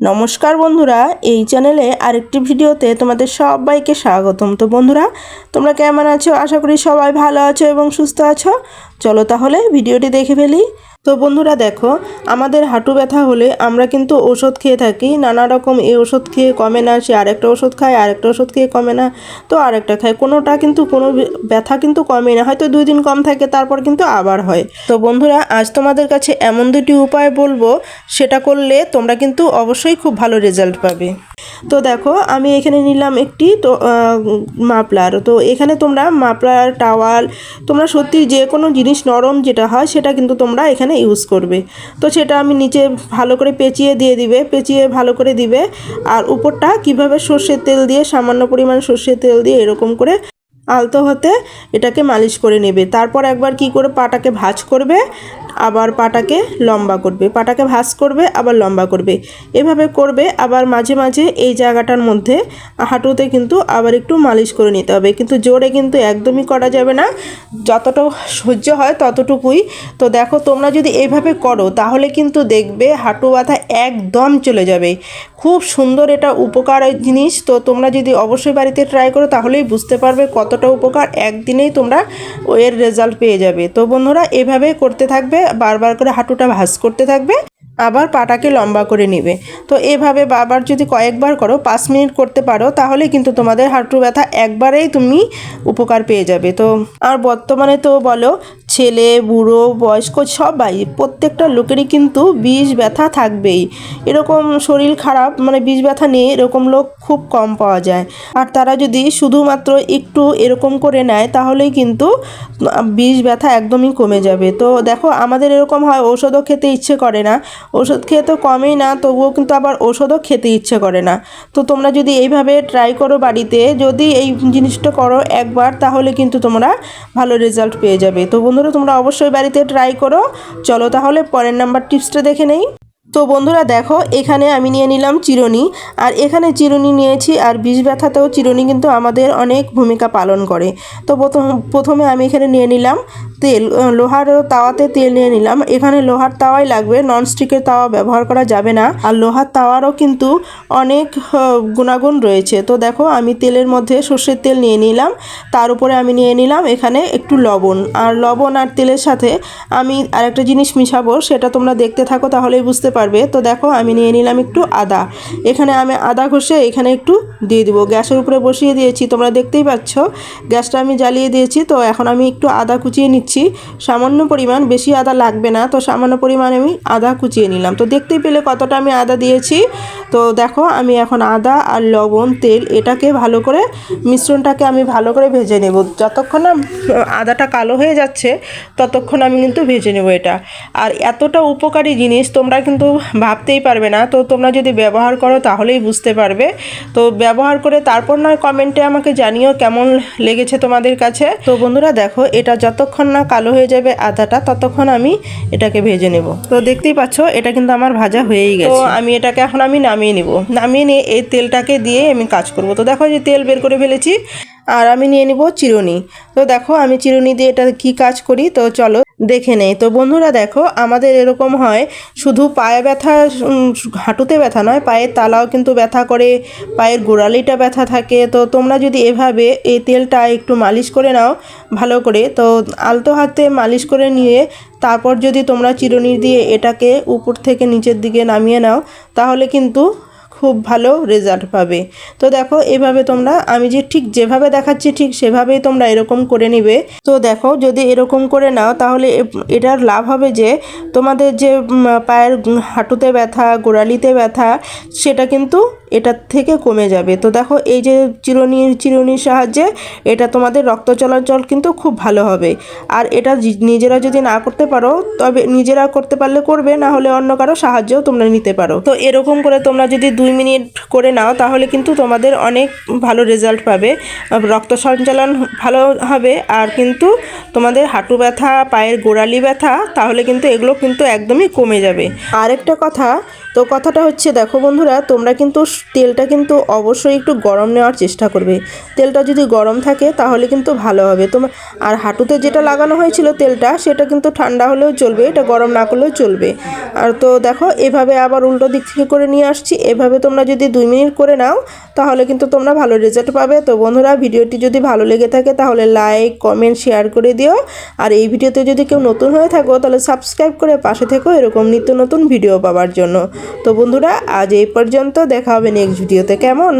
নমস্কার বন্ধুরা, এই চ্যানেলে আরেকটি ভিডিওতে তোমাদের সবাইকে স্বাগতম। তো বন্ধুরা, তোমরা কেমন আছো? আশা করি সবাই ভালো আছো এবং সুস্থ আছো। চলো তাহলে ভিডিওটি দেখে ফেলি। তো বন্ধুরা দেখো, আমাদের হাঁটু ব্যথা হলে আমরা কিন্তু ওষুধ খেয়ে থাকি। নানা রকম এই ওষুধ খেয়ে কমে না, সে আরেকটা ওষুধ খায়, আরেকটা ওষুধ খেয়ে কমে না। তো আরেকটা খায়, কোনোটা কিন্তু, কোনো ব্যথা কিন্তু কমে না। হয়তো দুই দিন কম থাকে, তারপর কিন্তু আবার হয়। তো বন্ধুরা, আজ তোমাদের কাছে এমন দুটি উপায় বলব, সেটা করলে তোমরা কিন্তু অবশ্যই খুব ভালো রেজাল্ট পাবে। তো দেখো, আমি এখানে নিলাম একটি তো মাপলার। তো এখানে তোমরা মাপলার, টাওয়াল, তোমরা সত্যি যে কোনো জিনিস নরম যেটা হয়, সেটা কিন্তু তোমরা এখানে ইউজ করবে। তো সেটা আমি নিচে ভালো করে পেঁচিয়ে দিয়ে দিবে, পেঁচিয়ে ভালো করে দিবে। আর উপরটা কীভাবে সর্ষের তেল দিয়ে, সামান্য পরিমাণ সর্ষের তেল দিয়ে এরকম করে আলতো হতে এটাকে মালিশ করে নেবে। তারপর একবার কি করে পাটাকে ভাঁজ করবে, আবার পাটাকে লম্বা করবে। পাটাকে ভাঁজ করবে, আবার লম্বা করবে। এভাবে করবে, আবার মাঝে মাঝে এই জায়গাটার মধ্যে হাঁটুতে কিন্তু আবার একটু মালিশ করে নিতে হবে। কিন্তু জোরে কিন্তু একদমই করা যাবে না। যতটা সহ্য হয় ততটুকুই। তো দেখো, তোমরা যদি এইভাবে করো, তাহলে কিন্তু দেখবে হাঁটু ব্যথা একদম চলে যাবে। খুব সুন্দর এটা উপকার জিনিস। তো তোমরা যদি অবশ্যই বাড়িতে ট্রাই করো, তাহলেই বুঝতে পারবে কতটা উপকার একদিনেই তোমরা এর রেজাল্ট পেয়ে যাবে। তো বন্ধুরা, এভাবে করতে থাকবে, বারবার করে হাঁটুটা ভাস করতে থাকবে, আবার পাটাকে লম্বা করে নেবে। তো এভাবে বারবার যদি কয়েকবার করো, পাঁচ মিনিট করতে পারো, তাহলে কিন্তু তোমাদের হাঁটু ব্যথা একবারেই তুমি উপকার পেয়ে যাবে। তো আর বর্তমানে তো বলো ছেলে, বুড়ো, বয়স্ক সবাই, প্রত্যেকটা লোকেরই কিন্তু বিষ ব্যথা থাকবেই। এরকম শরীর খারাপ মানে বিষ ব্যথা নিয়ে এরকম লোক খুব কম পাওয়া যায়। আর তারা যদি শুধুমাত্র একটু এরকম করে নেয়, তাহলেই কিন্তু বিষ ব্যথা একদমই কমে যাবে। তো দেখো, আমাদের এরকম হয় ওষুধও খেতে ইচ্ছে করে না। ওষুধ খেয়ে তো কমেই না, তবুও কিন্তু আবার ওষুধও খেতে ইচ্ছে করে না। তো তোমরা যদি এইভাবে ট্রাই করো বাড়িতে, যদি এই জিনিসটা করো একবার, তাহলে কিন্তু তোমরা ভালো রেজাল্ট পেয়ে যাবে। তো বন্ধুরা, তোমরা অবশ্যই বাড়িতে ট্রাই করো। চলো তাহলে পরের নাম্বার টিপসটা দেখে নেই। তো বন্ধুরা, দেখো, এখানে আমি নিয়ে নিলাম চিরুনি। আর এখানে চিরুনি নিয়েছি, আর বিষ ব্যথাতেও চিরুনি কিন্তু আমাদের অনেক ভূমিকা পালন করে। তো প্রথম, প্রথমে আমি এখানে নিয়ে নিলাম তেল লোহার তাওয়াতে তেল নিয়ে নিলাম। এখানে লোহার তাওয়াই লাগবে। ননস্টিকের তাওয়া ব্যবহার করা যাবে না। আর লোহার তাওয়ারও কিন্তু অনেক গুণাগুণ রয়েছে। তো দেখো, আমি তেলের মধ্যে সর্ষের তেল নিয়ে নিলাম। তার উপরে আমি নিয়ে নিলাম এখানে একটু লবণ। আর লবণ আর তেলের সাথে আমি আরেকটা জিনিস মিশাবো, সেটা তোমরা দেখতে থাকো, তাহলেই বুঝতে পারবে। তো দেখো, আমি নিয়ে নিলাম একটু আদা। এখানে আমি আদা ঘষে এখানে একটু দিয়ে দিব। গ্যাসের উপরে বসিয়ে দিয়েছি, তোমরা দেখতেই পাচ্ছ। গ্যাসটা আমি জ্বালিয়ে দিয়েছি, তো এখন আমি একটু আদা কুচিয়ে নিচ্ছি। সামান্য পরিমাণ, বেশি আদা লাগবে না। তো সামান্য পরিমাণ আমি আদা কুচিয়ে নিলাম। তো দেখতেই পেলে কতটা আমি আদা দিয়েছি। তো দেখো, আমি এখন আদা আর লবণ, তেল এটাকে ভালো করে, মিশ্রণটাকে আমি ভালো করে ভেজে নেব। যতক্ষণ না, আদাটা কালো হয়ে যাচ্ছে, ততক্ষণ আমি কিন্তু ভেজে নেব এটা। আর এতটা উপকারী জিনিস তোমরা কিন্তু ভাবতেই পারবে না। তো তোমরা যদি ব্যবহার করো, তাহলেই বুঝতে পারবে। তো ব্যবহার করে তারপর নয় কমেন্টে আমাকে জানিও কেমন লেগেছে তোমাদের কাছে। তো বন্ধুরা, দেখো, এটা যতক্ষণ না কালো হয়ে যাবে আদাটা, ততক্ষণ আমি এটাকে ভেজে নেব। তো দেখতেই পাচ্ছ, এটা কিন্তু আমার ভাজা হয়েই গেছে। তো আমি এটাকে এখন আমি নামিয়ে নেব। নামিয়ে নিয়ে এই তেলটাকে দিয়ে আমি কাজ করব। তো দেখো যে তেল বের করে ফেলেছি। আর আমি নিয়ে নিব চিরুনি। তো দেখো আমি চিরুনি দিয়ে এটা কি কাজ করি? তো চলো দেখে নেই। তো বন্ধুরা দেখো, আমাদের এরকম হয়, শুধু পায়ে ব্যথা হাঁটুতে ব্যথা নয়, পায়ের তালাও কিন্তু ব্যথা করে, পায়ের গোড়ালিটা ব্যথা থাকে। তো তোমরা যদি এভাবে এই তেলটা একটু মালিশ করে নাও, ভালো করে, তো আলতো হাতে মালিশ করে নিয়ে, তারপর যদি তোমরা চিরুনি দিয়ে এটাকে উপর থেকে নিচের দিকে নামিয়ে নাও, তাহলে কিন্তু খুব ভালো রেজাল্ট পাবে। তো দেখো, এভাবে তোমরা, আমি যে ঠিক যেভাবে দেখাচ্ছি ঠিক সেভাবেই তোমরা এরকম করে নিবে। তো দেখো, যদি এরকম করে নাও, তাহলে এটার লাভ হবে যে, তোমাদের যে পায়ের হাঁটুতে ব্যথা, গোড়ালিতে ব্যথা, সেটা কিন্তু এটার থেকে কমে যাবে। তো দেখো, এই যে চিরুনি, চিরুনির সাহায্যে এটা তোমাদের রক্ত চলাচল কিন্তু খুব ভালো হবে। আর এটা নিজেরা যদি না করতে পারো, তবে নিজেরা করতে পারলে করবে, না হলে অন্য কারও সাহায্যও তোমরা নিতে পারো। তো এরকম করে তোমরা যদি দুই মিনিট করে নাও, তাহলে কিন্তু তোমাদের অনেক ভালো রেজাল্ট পাবে। রক্ত সঞ্চালন ভালো হবে, আর কিন্তু তোমাদের হাঁটু ব্যথা, পায়ের গোড়ালি ব্যথা, তাহলে কিন্তু এগুলো কিন্তু একদমই কমে যাবে। আরেকটা কথা, তো কথাটা হচ্ছে, দেখো বন্ধুরা, তোমরা কিন্তু তেলটা কিন্তু অবশ্যই একটু গরম নেওয়ার চেষ্টা করবে। তেলটা যদি গরম থাকে তাহলে কিন্তু ভালো হবে। তোমার আর হাঁটুতে যেটা লাগানো হয়েছিল তেলটা সেটা কিন্তু ঠান্ডা হলেও চলবে, এটা গরম না করলেও চলবে। আর তো দেখো, এভাবে আবার উল্টো দিক থেকে করে নিয়ে আসছি। এভাবে তোমরা যদি দুই মিনিট করে নাও, তাহলে কিন্তু তোমরা ভালো রেজাল্ট পাবে। তো বন্ধুরা, ভিডিওটি যদি ভালো লেগে থাকে তাহলে লাইক, কমেন্ট, শেয়ার করে দিও। আর এই ভিডিওতে যদি কেউ নতুন হয়ে থাকো, তাহলে সাবস্ক্রাইব করে পাশে থেকো এরকম নিত্য নতুন ভিডিও পাওয়ার জন্য। তো বন্ধুরা, আজ এই পর্যন্ত দেখা হবে নেক্সট ভিডিওতে কেমন?